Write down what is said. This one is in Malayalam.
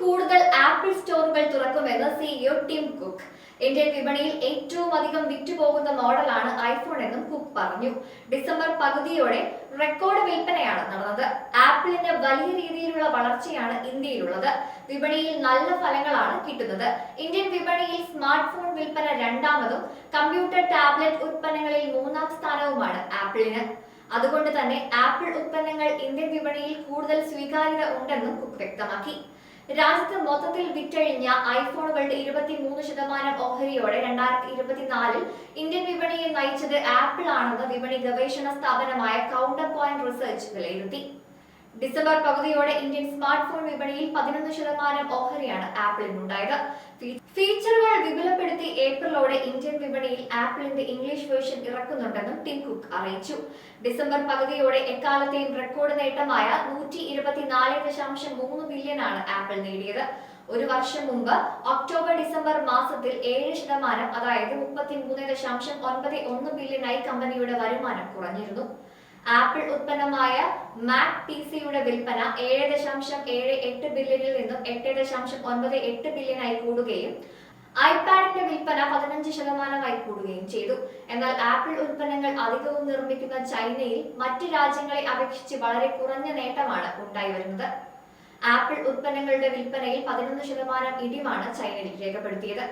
കൂടുതൽ ആപ്പിൾ സ്റ്റോറുകൾ തുറക്കുമെന്ന് സിഇഒ ടിം കുക്ക് ഇന്ത്യൻ വിപണിയിൽ ഏറ്റവും അധികം വിറ്റുപോകുന്ന മോഡലാണ് ഐഫോൺ എന്നും കുക്ക് പറഞ്ഞു. ഡിസംബർ പകുതിയോടെ റെക്കോർഡ് വിൽപ്പനയാണ് നടന്നത്. ആപ്പിളിന്റെ വലിയ രീതിയിലുള്ള വളർച്ചയാണ് ഇന്ത്യയിലുള്ളത്. വിപണിയിൽ നല്ല ഫലങ്ങളാണ് കിട്ടുന്നത്. ഇന്ത്യൻ വിപണിയിൽ സ്മാർട്ട് ഫോൺ വിൽപ്പന രണ്ടാമതും കമ്പ്യൂട്ടർ ടാബ്ലറ്റ് ഉൽപ്പന്നങ്ങളിൽ മൂന്നാം സ്ഥാനവുമാണ് ആപ്പിളിന്. അതുകൊണ്ട് തന്നെ ആപ്പിൾ ഉൽപ്പന്നങ്ങൾ ഇന്ത്യൻ വിപണിയിൽ കൂടുതൽ സ്വീകാര്യത ഉണ്ടെന്നും കുക്ക് വ്യക്തമാക്കി. രാജ്യത്ത് മൊത്തത്തിൽ വിറ്റഴിഞ്ഞ ഐഫോണുകളുടെ ഇരുപത്തിമൂന്ന് ശതമാനം ഓഹരിയോടെ രണ്ടായിരത്തി ഇരുപത്തിനാലിൽ ഇന്ത്യൻ വിപണിയെ നയിച്ചത് ആപ്പിൾ ആണെന്ന് വിപണി ഗവേഷണ സ്ഥാപനമായ കൗണ്ടർ പോയിന്റ് റിസർച്ച് വിലയിരുത്തി. ഡിസംബർ പകുതിയോടെ ഇന്ത്യൻ സ്മാർട്ട് ഫോൺ വിപണിയിൽ പതിനൊന്ന് ശതമാനം ഓഹരിയാണ് ആപ്പിളിനുണ്ടായത്. ഫീച്ചറുകൾ വിപുലപ്പെടുത്തി ഏപ്രിലോടെ ഇന്ത്യൻ വിപണിയിൽ ആപ്പിളിന്റെ ഇംഗ്ലീഷ് വേർഷൻ ഇറക്കുന്നുണ്ടെന്നും ടിം കുക്ക് അറിയിച്ചു. ഡിസംബർ പകുതിയോടെ എക്കാലത്തെയും റെക്കോർഡ് നേട്ടമായ നൂറ്റി ഇരുപത്തിനാല് ദശാംശം മൂന്ന് ആപ്പിൾ നേടിയത്. ഒരു വർഷം മുമ്പ് ഒക്ടോബർ ഡിസംബർ മാസത്തിൽ ഏഴ് ശതമാനം അതായത് മുപ്പത്തിമൂന്ന് ദശാംശം ഒൻപത് ഒന്ന് ബില്യനായി കമ്പനിയുടെ വരുമാനം കുറഞ്ഞിരുന്നു. ആപ്പിൾ ഉൽപ്പന്നമായ മാക് പി സിയുടെ വിൽപ്പന ഏഴ് ദശാംശം ഏഴ് എട്ട് ബില്യണിൽ നിന്നും എട്ട് ദശാംശം ഒൻപത് എട്ട് ബില്യണായി കൂടുകയും ഐപാഡിന്റെ വിൽപ്പന പതിനഞ്ച് ശതമാനമായി കൂടുകയും ചെയ്തു. എന്നാൽ ആപ്പിൾ ഉൽപ്പന്നങ്ങൾ അധികവും നിർമ്മിക്കുന്ന ചൈനയിൽ മറ്റു രാജ്യങ്ങളെ അപേക്ഷിച്ച് വളരെ കുറഞ്ഞ നേട്ടമാണ് ഉണ്ടായി വരുന്നത്. ആപ്പിൾ ഉൽപ്പന്നങ്ങളുടെ വിൽപ്പനയിൽ പതിനൊന്ന് ശതമാനം ഇടിവാണ് ചൈനയിൽ രേഖപ്പെടുത്തിയത്.